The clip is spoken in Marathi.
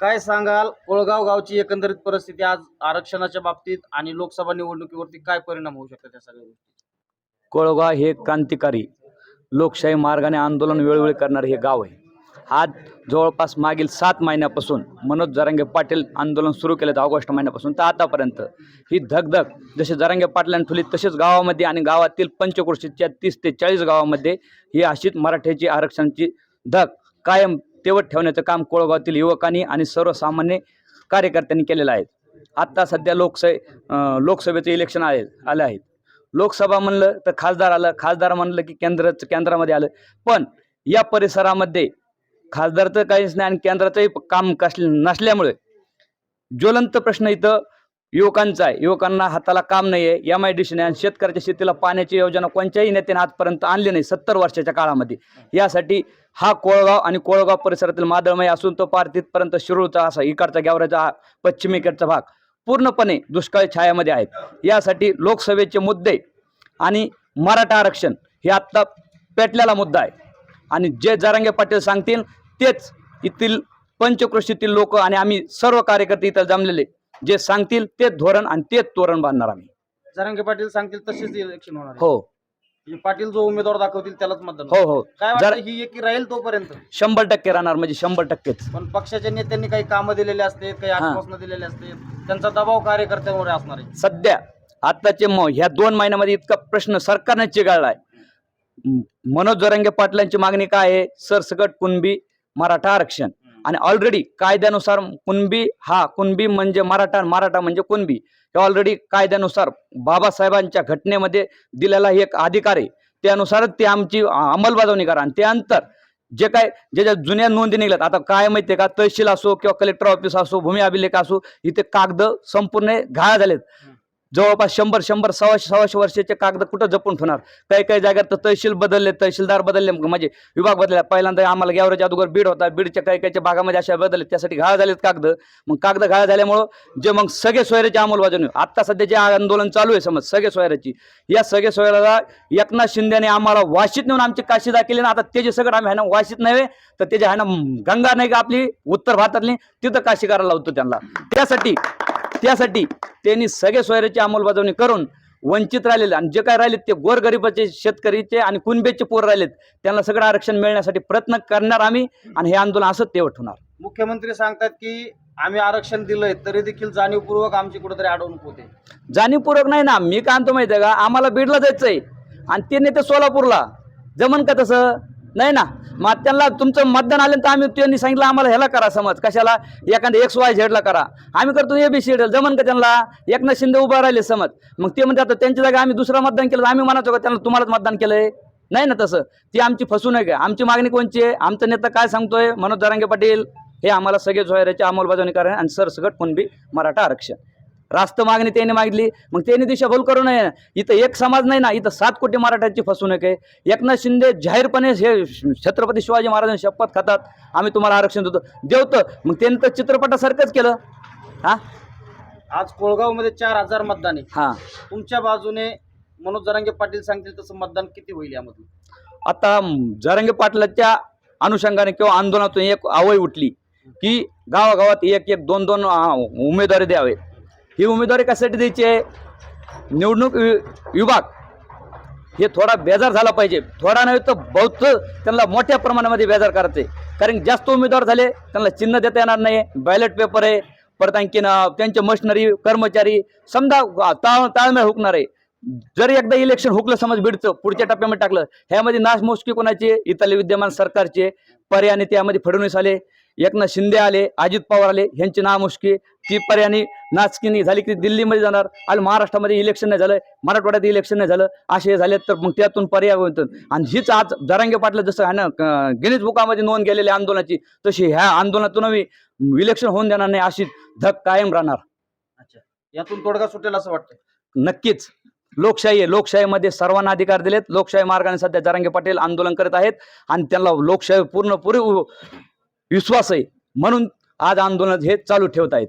काय सांगाल? कोळगाव गावची एकंदरीत परिस्थिती आज आरक्षणाच्या बाबतीत आणि लोकसभा निवडणुकीवरती काय परिणाम होऊ शकतात त्या सगळ्या गोष्टी? कोळगाव हे क्रांतिकारी लोकशाही मार्गाने आंदोलन वेळोवेळी करणारे हे गाव आहे. आज जवळपास मागील सात महिन्यापासून मनोज जरांगे पाटील आंदोलन सुरू केलं ऑगस्ट महिन्यापासून. तर आतापर्यंत ही धगधग जसे जरांगे पाटलांनी ठुली तसेच गावामध्ये आणि गावातील पंचक्रोशीच्या तीस ते चाळीस गावामध्ये ही अशीच मराठ्याची आरक्षणाची धग कायम तेवत ठेवण्याचं काम कोळगावातील युवकांनी आणि सर्वसामान्य कार्यकर्त्यांनी केलेलं आहे. आत्ता सध्या लोकसभे लोकसभेचं इलेक्शन आहे आले आहेत लोकसभा म्हणलं तर खासदार आलं खासदार म्हणलं की केंद्र केंद्रामध्ये आलं. पण या परिसरामध्ये खासदारचं काहीच नाही आणि केंद्राचंही काम कसले नसल्यामुळे ज्वलंत प्रश्न इथं युवकांचा आहे. युवकांना हाताला काम नाही आहे एम आय डी सी आणि शेतकऱ्याच्या शेतीला पाण्याची योजना कोणत्याही नेत्याने आजपर्यंत आणली नाही सत्तर वर्षाच्या काळामध्ये. यासाठी हा कोळगाव आणि कोळगाव परिसरातील मादळमय असून तो पार तिथपर्यंत शिरूळचा असा इकडचा गेवराचा पश्चिमेकडचा भाग पूर्णपणे दुष्काळी छायामध्ये आहेत. यासाठी लोकसभेचे मुद्दे आणि मराठा आरक्षण हे आत्ता पेटलेला मुद्दा आहे. आणि जे जरांगे पाटील सांगतील तेच येथील पंचकृषीतील लोक आणि आम्ही सर्व कार्यकर्ते इथं जमलेले जे सांगतील तेच धोरण आणि तेच तोरण बांधणार आम्ही. जरांगे पाटील सांगतील तसेच इलेक्शन होणार आहे. हो. म्हणजे पाटील जो उमेदवार दाखवतील त्यालाच मतदान हो हो. काय जर ही एकी राहील तोपर्यंत? शंभर टक्के राहणार म्हणजे शंभर टक्केच. पण पक्षाच्या नेत्यांनी काही कामं दिलेले असते काही आश्वासनं दिलेले असते त्यांचा दबाव कार्यकर्त्यांवर असणार आहे. सध्या आत्ताचे म ह्या दोन महिन्यामध्ये इतका प्रश्न सरकारने चिघाळलाय. म- मनोज जरंगे पाटलांची मागणी काय आहे? सरसकट कुणबी मराठा आरक्षण. आणि ऑलरेडी कायद्यानुसार कुणबी हा कुणबी म्हणजे मराठा मराठा म्हणजे कुणबी. हे ऑलरेडी कायद्यानुसार बाबासाहेबांच्या घटनेमध्ये दिलेला एक अधिकार आहे. त्यानुसारच ते आमची अंमलबजावणी करा. आणि त्यानंतर जे काय जे ज्या जुन्या नोंदी निघल्यात आता काय माहितीये का? तहसील असो किंवा कलेक्टर ऑफिस असो भूमी अभिलेख असो इथे कागद संपूर्ण घाळ झालेत. जवळपास शंभर शंभर सव्वाशे सव्वाशे वर्षाचे कागद कुठं जपून ठेवणार? काही काही जागेत तर तहसील बदलले तहसीलदार बदलले म्हणजे विभाग बदलला. पहिल्यांदा आम्हाला गॅवरेज अगोदर बीड होता. बीडच्या काही काही भागामध्ये अशा बदलले. त्यासाठी घाळ झालेत कागद. मग कागद घाळ झाल्यामुळं जे मग सगळे सोयऱ्याची अंमलबजावणी आत्ता सध्या जे आंदोलन चालू आहे समज सगळे सोयऱ्याची या सगळे सोयऱ्याला एकनाथ शिंदेने आम्हाला वाशीत नेऊन आमची काशी दाखली ना आता त्याचे सगळं आम्ही ह्यानं ना वाशीत नव्हे तर त्याचे ह्यानं ना गंगा नाही का आपली उत्तर भारतातली तिथं काशी करायला लावतो त्यांना. त्यासाठी त्यासाठी त्यांनी सगळे सोयऱ्याची अंमलबजावणी करून वंचित राहिलेले आणि जे काय राहिलेत ते गोरगरिबाचे शेतकरीचे आणि कुणबेचे पोर राहिलेत त्यांना सगळं आरक्षण मिळण्यासाठी प्रयत्न करणार आम्ही आणि हे आंदोलन असंच तेवढ होणार मुख्यमंत्री सांगतात की आम्ही आरक्षण दिलंय तरी देखील जाणीवपूर्वक आमची कुठेतरी अडवणूक होते. जाणीवपूर्वक नाही ना मी काय आणतो माहिती आहे का? आम्हाला बीडला जायचंय आणि ते नेते सोलापूरला. जमन का तसं? नाही ना? मग त्यांना तुमचं मतदान आलं तर आम्ही त्यांनी सांगितलं आम्हाला ह्याला करा समज. कशाला? एखाद्या एक्स वाय झेडला करा. आम्ही करतो ए बी सी जमन का त्यांना? एकनाथ शिंदे उभा राहिले समज. मग ते म्हणतात त्यांच्या जागा आम्ही दुसरं मतदान केलं आम्ही म्हणायचो का त्यांना तुम्हालाच मतदान केलंय? नाही ना तसं. ती आमची फसवणूक आहे आमची मागणी कोणची आहे? आमचा नेता काय सांगतोय? मनोज दरांगे पाटील हे आम्हाला सगळे सोयऱ्याची अंमलबजावणी करा आणि सरसकट कुणबी मराठा आरक्षण. रास्त मागणी त्यांनी मागितली. मग त्यांनी दिशाभूल करू नये. इथं एक समाज नाही ना इथं सात कोटी मराठ्यांची फसवणूक आहे. एकनाथ शिंदे जाहीरपणे हे छत्रपती शिवाजी महाराजांनी शपथ खातात. आम्ही तुम्हाला आरक्षण देतो. देवतं मग त्यांनी तर चित्रपटासारखंच केलं. हा? आज कोळगावमध्ये चार हजार मतदान आहे. हा. तुमच्या बाजूने मनोज जरांगे पाटील सांगतील तसं मतदान किती होईल यामधून? आता जरंगे पाटलाच्या अनुषंगाने किंवा आंदोलनातून एक आवय उठली की गावागावात एक एक दोन दोन उमेदवारी द्यावे. ही उमेदवारी कशासाठी द्यायची आहे? निवडणूक वि- विभाग. हे थोडा बेजार झाला पाहिजे. थोडा नव्हे तर बहुत त्यांना मोठ्या प्रमाणामध्ये बेजार करायचे कारण जास्त उमेदवार झाले त्यांना चिन्ह देता येणार नाही. बॅलेट पेपर आहे परत आणखीन त्यांचे मशिनरी कर्मचारी समजा ताळ ताळमेळ हुकणार आहे. जर एकदा इलेक्शन हुकलं समज बीडचं पुढच्या टप्प्यामध्ये टाकलं ह्यामध्ये नाश मोजकी कोणाची? इथले विद्यमान सरकारचे. पर्यायाने त्यामध्ये फडणवीस आले एकनाथ शिंदे आले अजित पवार आले ह्यांची नामुष्की ती पर्यायाने नाचकिनी झाली की दिल्लीमध्ये जाणार. आणि महाराष्ट्रामध्ये इलेक्शन नाही झालं मराठवाड्यात इलेक्शन नाही झालं असे झाले तर मग त्यातून पर्याय होतं. आणि हीच आज जरांगे पाटलं जसं आहे ना गिनीज बुकामध्ये नोंद गेलेली आंदोलनाची तशी ह्या आंदोलनातून इलेक्शन होऊन देणार नाही अशी धक कायम राहणार. अच्छा. यातून तोडगा सुटेल असं वाटतं नक्कीच. लोकशाही आहे. लोकशाहीमध्ये सर्वांना अधिकार दिलेत. लोकशाही मार्गाने सध्या जरांगे पाटील आंदोलन करत आहेत आणि त्यांना लोकशाही पूर्णपुरी विश्वास आहे. म्हणून आज आंदोलन हे चालू ठेवत आहेत.